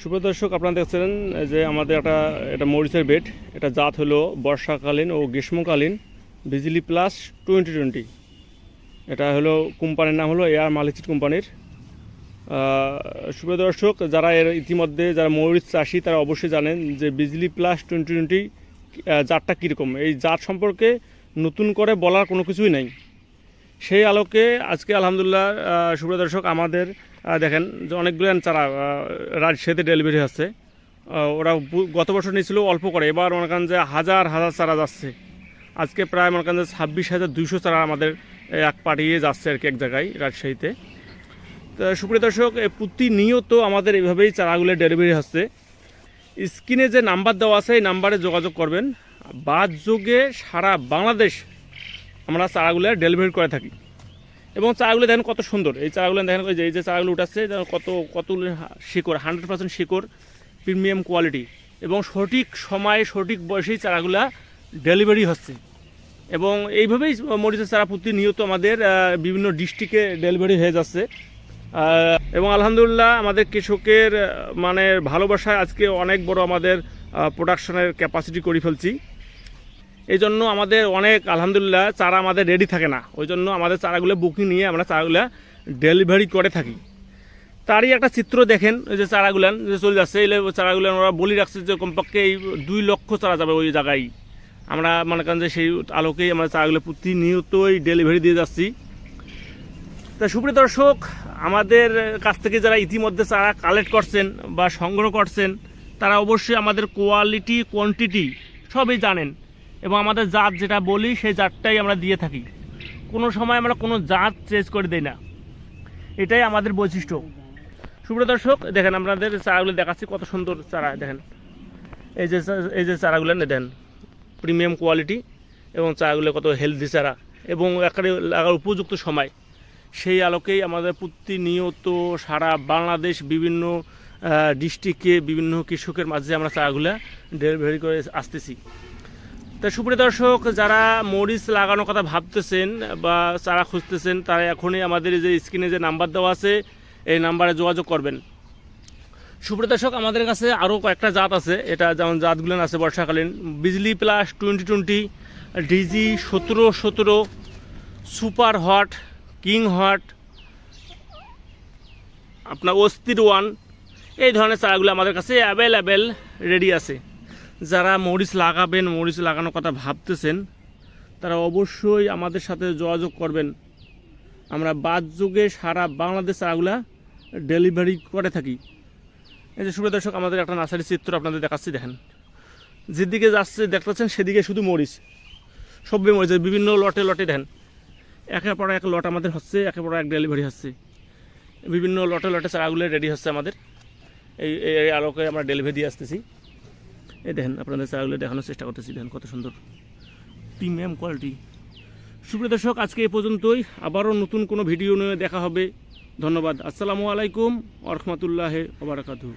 সুপ্রিয় দর্শক, আপনারা দেখছেন যে আমাদের একটা এটা মরিচের বেড। এটা জাত হলো বর্ষাকালীন ও গ্রীষ্মকালীন, বিজলি প্লাস টোয়েন্টি টোয়েন্টি। এটা হলো কোম্পানির নাম হলো এয়ার মালিচিট কোম্পানির। সুপ্রিয় দর্শক, যারা এর ইতিমধ্যে যারা মরিচ চাষি, তারা অবশ্যই জানেন যে বিজলি প্লাস টোয়েন্টি টোয়েন্টি জাতটা কীরকম। এই জাত সম্পর্কে নতুন করে বলার কোনো কিছুই নেই। সেই আলোকে আজকে আলহামদুলিল্লাহ সুপ্রিয় দর্শক, আমাদের দেখেন যে অনেকগুলো চারা রাজশাহীতে ডেলিভারি হচ্ছে। ওরা গত বছর নিয়েছিল অল্প করে, এবার মনে করেন যে হাজার হাজার চারা যাচ্ছে। আজকে প্রায় মনে করেন যে ছাব্বিশ হাজার দুইশো চারা আমাদের এক পাঠিয়ে যাচ্ছে আর কি এক জায়গায় রাজশাহীতে। তো সুপ্রিয় দর্শক প্রতিনিয়ত আমাদের এইভাবেই চারাগুলো ডেলিভারি হচ্ছে। স্ক্রিনে যে নাম্বার দেওয়া আছে, এই নাম্বারে যোগাযোগ করবেন। বাদ যোগে সারা বাংলাদেশ আমরা চারাগুলো ডেলিভারি করে থাকি। এবং চারাগুলো দেখেন কত সুন্দর। এই চারাগুলো দেখেন যে, এই যে চারাগুলো উঠাচ্ছে কত কত শিকড় হান্ড্রেড পার্সেন্ট শিকড় প্রিমিয়াম কোয়ালিটি এবং সঠিক সময়ে, সঠিক বয়সেই চারাগুলা ডেলিভারি হচ্ছে। এবং এইভাবেই মরিচের চারা প্রতিনিয়ত আমাদের বিভিন্ন ডিস্ট্রিক্টে ডেলিভারি হয়ে যাচ্ছে। এবং আলহামদুলিল্লাহ আমাদের কৃষকের মানে ভালোবাসায় আজকে অনেক বড় আমাদের প্রোডাকশনের ক্যাপাসিটি করে ফেলছি। এই জন্য আমাদের অনেক, আলহামদুলিল্লাহ, চারা আমাদের রেডি থাকে না। ওই জন্য আমাদের চারাগুলো বুকিং নিয়ে আমরা চারাগুলো ডেলিভারি করে থাকি। তারই একটা চিত্র দেখেন ওই যে চারাগুলান, যে চলে যাচ্ছে, এই চারাগুলান ওরা বলি রাখছে যে কমপক্ষে এই দুই লক্ষ চারা যাবে ওই জায়গায়। আমরা মনে করেন যে সেই আলোকেই আমরা চারাগুলো প্রতিনিয়তই ডেলিভারি দিয়ে যাচ্ছি। তা সুপ্রিয় দর্শক, আমাদের কাছ থেকে যারা ইতিমধ্যে চারা কালেক্ট করছেন বা সংগ্রহ করছেন, তারা অবশ্যই আমাদের কোয়ালিটি কোয়ান্টিটি সবই জানেন। এবং আমাদের জাত যেটা বলি, সেই জাতটাই আমরা দিয়ে থাকি। কোনো সময় আমরা কোনো জাত চেঞ্জ করে দিই না। এটাই আমাদের বৈশিষ্ট্য। সুপ্রিয় দর্শক, দেখেন আপনাদের চারাগুলো দেখাচ্ছি, কত সুন্দর চারা, দেখেন। এই যে এই যে চারাগুলো দেন প্রিমিয়াম কোয়ালিটি এবং চারাগুলো কত হেলদি চারা। এবং একেবারে লাগার উপযুক্ত সময়। সেই আলোকেই আমাদের প্রতিনিয়ত সারা বাংলাদেশ বিভিন্ন ডিস্ট্রিক্টে বিভিন্ন কৃষকের মাঝে আমরা চারাগুলো ডেলিভারি করে আসতেছি। তা সুপ্রিয় দর্শক, যারা মরিচ লাগানোর কথা ভাবতেছেন বা চারা খুঁজতেছেন, তারা এখনই আমাদের যে স্ক্রিনে যে নাম্বার দেওয়া আছে, এই নাম্বারে যোগাযোগ করবেন। সুপ্রিয় দর্শক, আমাদের কাছে আরও কয়েকটা জাত আছে। এটা যেমন জাতগুলো আছে বর্ষাকালীন। Bijli plus twenty twenty DG সতেরো সতেরো সুপার হট কিং হট আপনার অস্থির ওয়ান এই ধরনের চারাগুলো আমাদের কাছে অ্যাভেলেবেল রেডি আছে। যারা মরিচ লাগাবেন, মরিচ লাগানোর কথা ভাবতেছেন, তারা অবশ্যই আমাদের সাথে যোগাযোগ করবেন। আমরা বাদ যুগে সারা বাংলাদেশ চারাগুলা ডেলিভারি করে থাকি। এই যে সুপ্রিয় দর্শক, আমাদের একটা নার্সারি চিত্র আপনাদের দেখাচ্ছি, দেখেন। যেদিকে যাচ্ছে, দেখতেছেন, সেদিকে শুধু মরিচ। সবই মরিচ বিভিন্ন লটে লটে, দেখেন। একের পর এক লট আমাদের হচ্ছে, একের পর এক ডেলিভারি হচ্ছে। বিভিন্ন লটে লটে চারাগুলো রেডি হচ্ছে আমাদের। এই আলোকে আমরা ডেলিভারি দিয়ে আসতেছি। এই দেখেন, আপনাদের চারাগুলো দেখানোর চেষ্টা করতেছি। দেখেন কত সুন্দর। Premium quality. সুপ্রিয় দর্শক, আজকে এ পর্যন্তই। আবারও নতুন কোনো ভিডিও নিয়ে দেখা হবে। ধন্যবাদ। আসসালামু আলাইকুম আরহামতুল্লাহ ওবরাকাতু